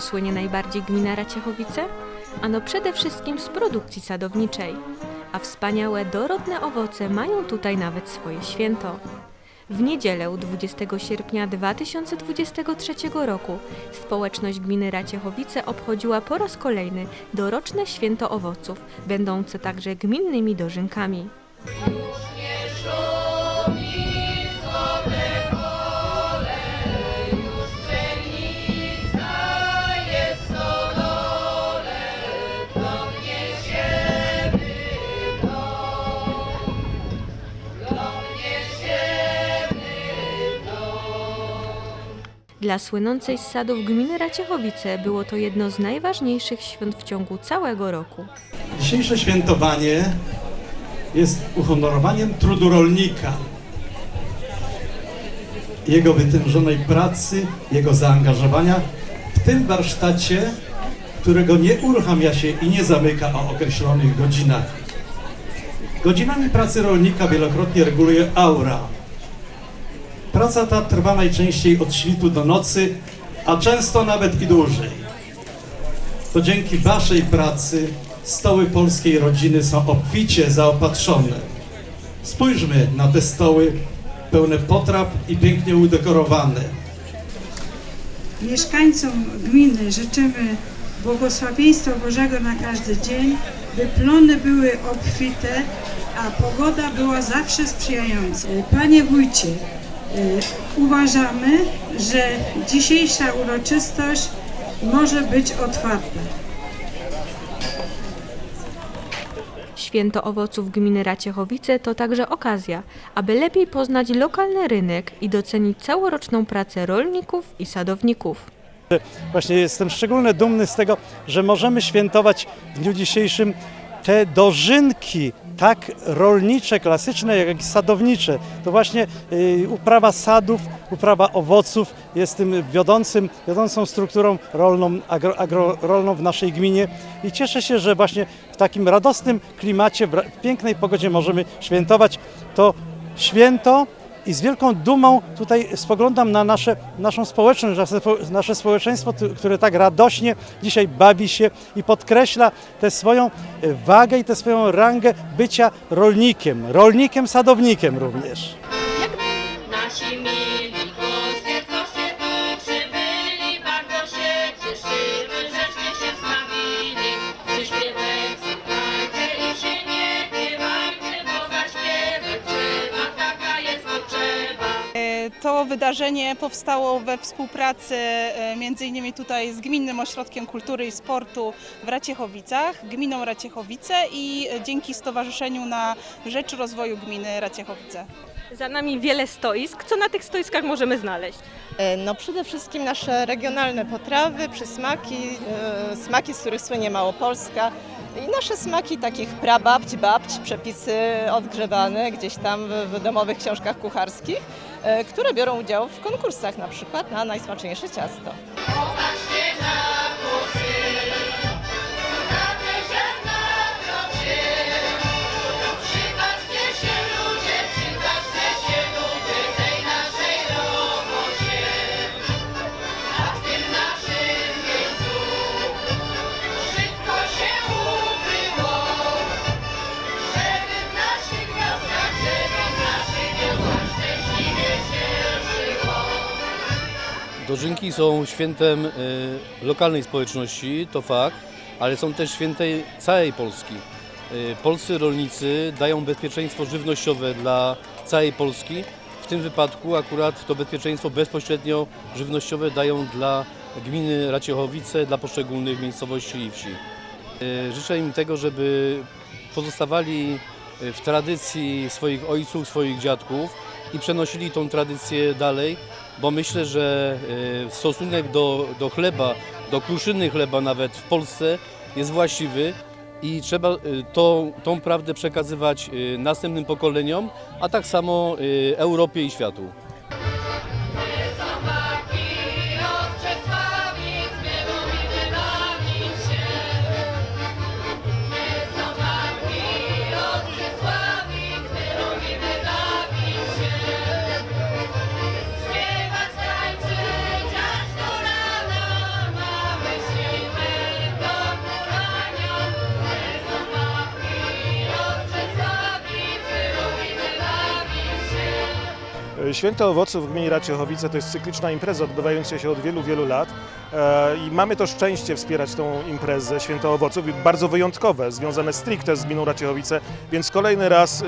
Słynie najbardziej gmina Raciechowice? Ano przede wszystkim z produkcji sadowniczej. A wspaniałe, dorodne owoce mają tutaj nawet swoje święto. W niedzielę 20 sierpnia 2023 roku społeczność gminy Raciechowice obchodziła po raz kolejny doroczne święto owoców, będące także gminnymi dożynkami. Dla słynącej z sadów gminy Raciechowice było to jedno z najważniejszych świąt w ciągu całego roku. Dzisiejsze świętowanie jest uhonorowaniem trudu rolnika, jego wytężonej pracy, jego zaangażowania w tym warsztacie, którego nie uruchamia się i nie zamyka o określonych godzinach. Godzinami pracy rolnika wielokrotnie reguluje aura. Praca ta trwa najczęściej od świtu do nocy, a często nawet i dłużej. To dzięki Waszej pracy stoły polskiej rodziny są obficie zaopatrzone. Spójrzmy na te stoły pełne potraw i pięknie udekorowane. Mieszkańcom gminy życzymy błogosławieństwa Bożego na każdy dzień, by plony były obfite, a pogoda była zawsze sprzyjająca. Panie wójcie, uważamy, że dzisiejsza uroczystość może być otwarta. Święto owoców gminy Raciechowice to także okazja, aby lepiej poznać lokalny rynek i docenić całoroczną pracę rolników i sadowników. Właśnie jestem szczególnie dumny z tego, że możemy świętować w dniu dzisiejszym te dożynki, tak rolnicze, klasyczne, jak i sadownicze. To właśnie y, uprawa sadów, uprawa owoców jest tym wiodącym, wiodącą strukturą rolną, agro, agrorolną w naszej gminie i cieszę się, że właśnie w takim radosnym klimacie, w pięknej pogodzie możemy świętować to święto i z wielką dumą tutaj spoglądam na nasze, naszą społeczność, nasze, nasze społeczeństwo, które tak radośnie dzisiaj bawi się i podkreśla tę swoją wagę i tę swoją rangę bycia rolnikiem, rolnikiem, sadownikiem również. Wydarzenie powstało we współpracy e, między innymi tutaj z Gminnym Ośrodkiem Kultury i Sportu w Raciechowicach, gminą Raciechowice i dzięki Stowarzyszeniu na Rzecz Rozwoju Gminy Raciechowice. Za nami wiele stoisk. Co na tych stoiskach możemy znaleźć? E, No przede wszystkim nasze regionalne potrawy, przysmaki, e, smaki, z których słynie Małopolska i nasze smaki takich prababć, babć, przepisy odgrzewane gdzieś tam w, domowych książkach kucharskich, które biorą udział w konkursach na przykład na najsmaczniejsze ciasto. Dożynki są świętem y, lokalnej społeczności, to fakt, ale są też świętej całej Polski. Y, polscy rolnicy dają bezpieczeństwo żywnościowe dla całej Polski. W tym wypadku akurat to bezpieczeństwo bezpośrednio żywnościowe dają dla gminy Raciechowice, dla poszczególnych miejscowości i wsi. Y, życzę im tego, żeby pozostawali w tradycji swoich ojców, swoich dziadków i przenosili tą tradycję dalej, bo myślę, że y, stosunek do, do chleba, do kruszyny chleba nawet w Polsce jest właściwy i trzeba y, to, tą prawdę przekazywać y, następnym pokoleniom, a tak samo Europie i światu. Święto Owoców w gminie Raciechowice to jest cykliczna impreza odbywająca się od wielu, wielu lat. E, i mamy to szczęście wspierać tą imprezę Święto Owoców, bardzo wyjątkowe, związane stricte z gminą Raciechowice, więc kolejny raz e,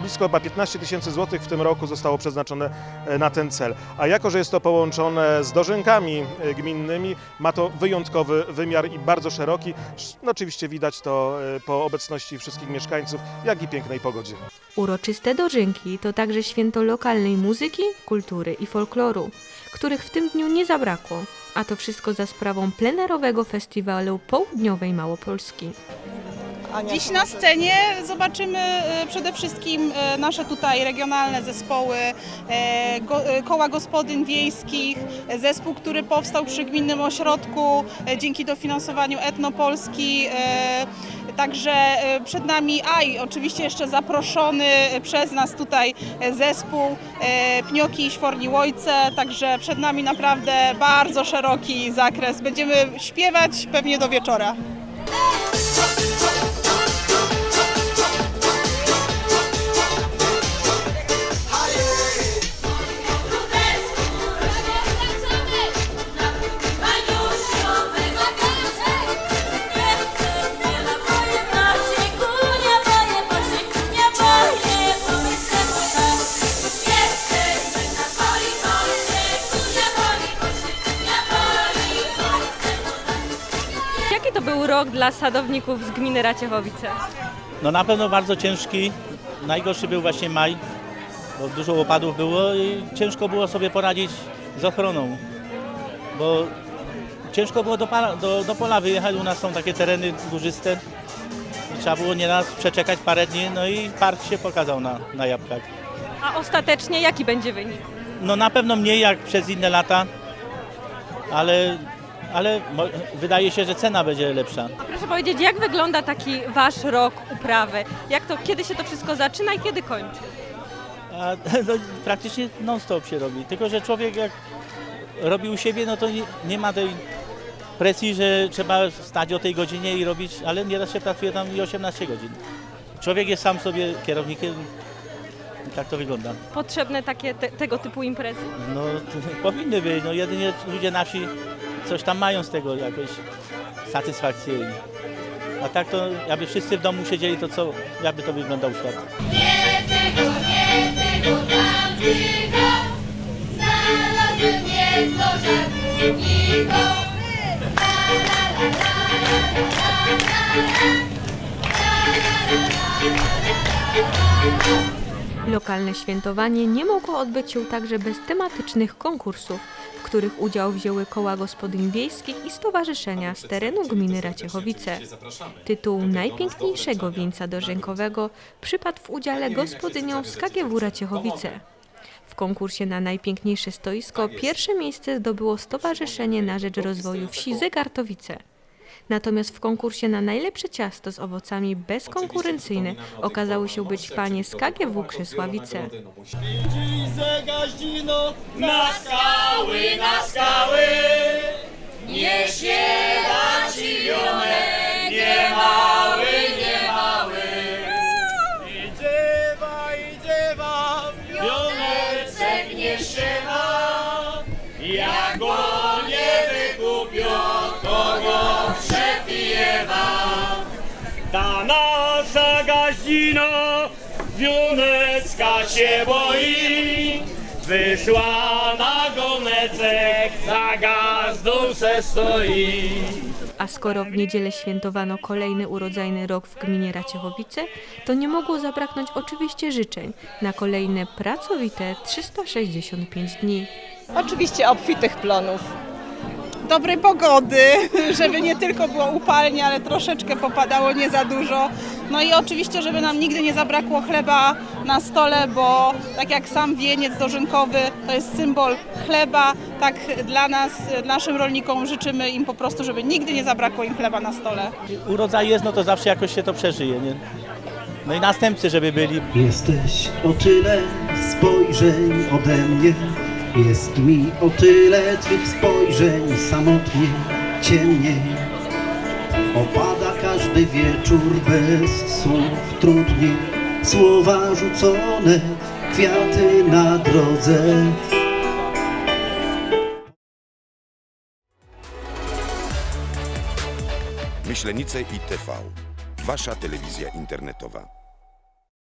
blisko chyba 15 tysięcy złotych w tym roku zostało przeznaczone e, na ten cel. A jako, że jest to połączone z dożynkami e, gminnymi, ma to wyjątkowy wymiar i bardzo szeroki. Sz- No, oczywiście widać to e, po obecności wszystkich mieszkańców, jak i pięknej pogodzie. Uroczyste dożynki to także święto lokalnej muzyki, kultury i folkloru, których w tym dniu nie zabrakło, a to wszystko za sprawą plenerowego festiwalu Południowej Małopolski. Ania, Dziś na scenie zobaczymy e, przede wszystkim e, nasze tutaj regionalne zespoły, e, koła gospodyń wiejskich, zespół, który powstał przy Gminnym Ośrodku dzięki dofinansowaniu Etnopolski. Także przed nami, a i oczywiście jeszcze zaproszony przez nas tutaj zespół Pnioki i Świorni Łojce, także przed nami naprawdę bardzo szeroki zakres. Będziemy śpiewać pewnie do wieczora. Rok dla sadowników z gminy Raciechowice? No na pewno bardzo ciężki. Najgorszy był właśnie maj, bo dużo opadów było i ciężko było sobie poradzić z ochroną. Bo ciężko było do, pola, do, do pola wyjechać, u nas są takie tereny górzyste. I trzeba było nieraz przeczekać parę dni, no i park się pokazał na, na jabłkach. A ostatecznie jaki będzie wynik? No na pewno mniej jak przez inne lata, ale, ale wydaje się, że cena będzie lepsza. Proszę powiedzieć, jak wygląda taki wasz rok uprawy? Jak to, kiedy się to wszystko zaczyna i kiedy kończy? A, no, praktycznie non-stop się robi. Tylko, że człowiek jak robi u siebie, no to nie, nie ma tej presji, że trzeba stać o tej godzinie i robić, ale nieraz się pracuje tam i 18 godzin. Człowiek jest sam sobie kierownikiem i tak to wygląda. Potrzebne takie te, tego typu imprezy? No powinny być, no jedynie ludzie na wsi coś tam mają z tego jakoś satysfakcję. A tak to jakby wszyscy w domu siedzieli, to co, jakby to wyglądał świat. Nie tego, nie tego tamtego, znalazłem jedno żadniko. Lokalne świętowanie nie mogło odbyć się także bez tematycznych konkursów, których udział wzięły koła gospodyń wiejskich i stowarzyszenia z terenu gminy Raciechowice. Tytuł najpiękniejszego wieńca dożynкowego przypadł w udziale gospodyniom z KGW Raciechowice. W konkursie na najpiękniejsze stoisko pierwsze miejsce zdobyło Stowarzyszenie na Rzecz Rozwoju Wsi Zegartowice. Natomiast w konkursie na najlepsze ciasto z owocami bezkonkurencyjne okazały się być panie z KGW Krzesławice. Na skały, na skały, nie śpiewa ci wionek, nie mały, nie mały. Idziewa, idziewa, wionecek nie siewa, jak go nie gaździna Wionecka się boi Wysłana gonecek za gazdą se stoi A skoro w niedzielę świętowano kolejny urodzajny rok w gminie Raciechowice, to nie mogło zabraknąć oczywiście życzeń na kolejne pracowite 365 dni. Oczywiście obfitych plonów. Dobrej pogody, żeby nie tylko było upalnie, ale troszeczkę popadało, nie za dużo. No i oczywiście, żeby nam nigdy nie zabrakło chleba na stole, bo tak jak sam wieniec dożynkowy to jest symbol chleba, tak dla nas, naszym rolnikom życzymy im po prostu, żeby nigdy nie zabrakło im chleba na stole. Urodzaj jest, no to zawsze jakoś się to przeżyje, nie? No i następcy, żeby byli. Jesteś o tyle spojrzeń ode mnie, jest mi o tyle twych spojrzeń samotnie, ciemniej. Opada każdy wieczór bez słów trudniej, słowa rzucone, kwiaty na drodze. Myślenice i TV. Wasza telewizja internetowa.